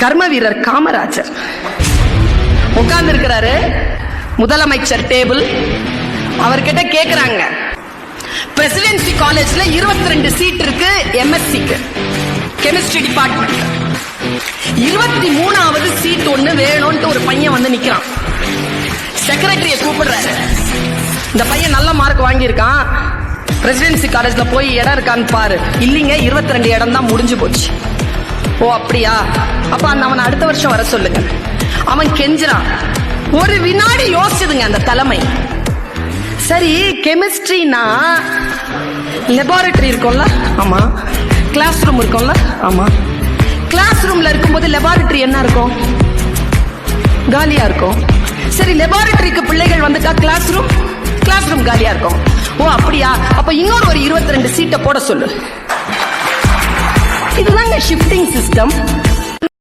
கர்ம வீரர் காமராஜர். உட்கார்ந்து இருக்கிறாரு முதலமைச்சர் டேபிள். அவர்கிட்ட கேக்குறாங்க. பிரசிடென்சி காலேஜ்ல 22 ரெண்டு சீட் இருக்கு எம்எஸ்சிக்கு கெமிஸ்ட்ரி டிபார்ட்மெண்ட் இருபத்தி மூணாவது சீட் ஒண்ணு வேணும்ட்டு ஒரு பையன் வந்து நிக்கிறான். செக்ரட்டரிய கூப்பிடுறாரு. இந்த பையன் நல்ல மார்க் வாங்கியிருக்கான். பிரசிடென்சி காலேஜ்ல போய் இடம் இருக்கான்னு பாரு. இல்லைங்க 22 ரெண்டு இடம் தான் முடிஞ்சு போச்சு. ஓ அப்படியா? அப்ப அந்த அவனை அடுத்த வருஷம் வர சொல்லுங்க. அவன் கெஞ்சுறான். ஒரு வினாடி யோசிச்சுதுங்க அந்த தலைமை. சரி கெமிஸ்ட்ரினா லெபார்டரி இருக்கும்ல? ஆமா. கிளாஸ் ரூம் இருக்கும்ல? ஆமா. கிளாஸ் ரூம்ல இருக்கும்போது லெபார்டரி என்ன இருக்கும்? காலியா இருக்கும். சரி லெபார்டரிக்கு பிள்ளைகள் வந்துட்டா கிளாஸ் ரூம் கிளாஸ் ரூம் காலியா இருக்கும். ஓ அப்படியா? அப்ப இன்னொரு ஒரு 22 ரெண்டு சீட்டை போட சொல்லு. shifting system?